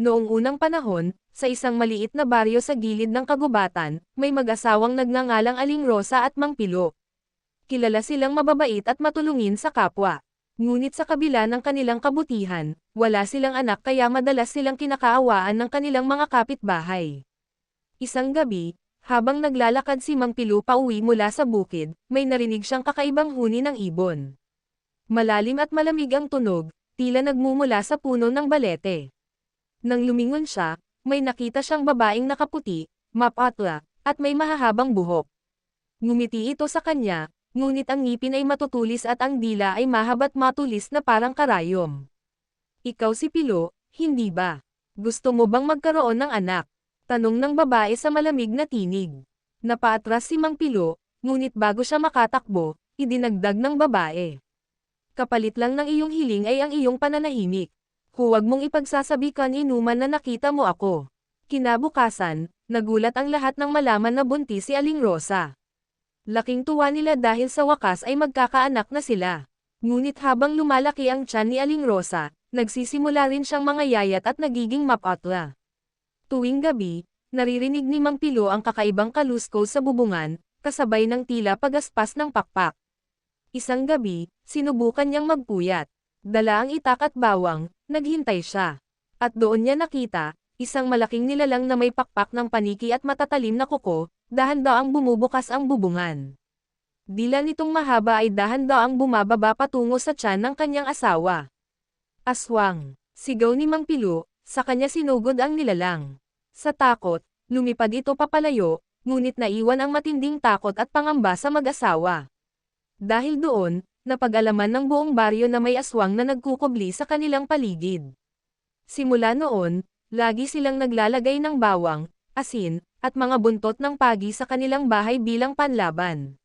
Noong unang panahon, sa isang maliit na baryo sa gilid ng kagubatan, may mag-asawang nagngangalang Aling Rosa at Mang Pilo. Kilala silang mababait at matulungin sa kapwa. Ngunit sa kabila ng kanilang kabutihan, wala silang anak kaya madalas silang kinakaawaan ng kanilang mga kapitbahay. Isang gabi, habang naglalakad si Mang Pilo pauwi mula sa bukid, may narinig siyang kakaibang huni ng ibon. Malalim at malamig ang tunog, tila nagmumula sa puno ng balete. Nang lumingon siya, may nakita siyang babaeng nakaputi, mapatla, at may mahahabang buhok. Ngumiti ito sa kanya, ngunit ang ngipin ay matutulis at ang dila ay mahabat matulis na parang karayom. Ikaw si Pilo, hindi ba? Gusto mo bang magkaroon ng anak? Tanong ng babae sa malamig na tinig. Napaatras si Mang Pilo, ngunit bago siya makatakbo, idinagdag ng babae. Kapalit lang ng iyong hiling ay ang iyong pananahimik. Huwag mong ipagsasabikan inuman na nakita mo ako. Kinabukasan, nagulat ang lahat ng malaman na buntis si Aling Rosa. Laking tuwa nila dahil sa wakas ay magkakaanak na sila. Ngunit habang lumalaki ang tiyan ni Aling Rosa, nagsisimula rin siyang mga yayat at nagiging mapatla. Tuwing gabi, naririnig ni Mang Pilo ang kakaibang kalusko sa bubungan, kasabay ng tila pagaspas ng pakpak. Isang gabi, sinubukan niyang magpuyat. Dala ang itak at bawang, naghintay siya. At doon niya nakita, isang malaking nilalang na may pakpak ng paniki at matatalim na kuko, dahan-daang bumubukas ang bubungan. Dila nitong mahaba ay dahan-daang bumababa patungo sa tiyan ng kanyang asawa. Aswang, sigaw ni Mang Pilo, sa kanya sinugod ang nilalang. Sa takot, lumipad ito papalayo, ngunit naiwan ang matinding takot at pangamba sa mag-asawa. Dahil doon, napag-alaman ng buong baryo na may aswang na nagkukubli sa kanilang paligid. Simula noon, lagi silang naglalagay ng bawang, asin, at mga buntot ng pagi sa kanilang bahay bilang panlaban.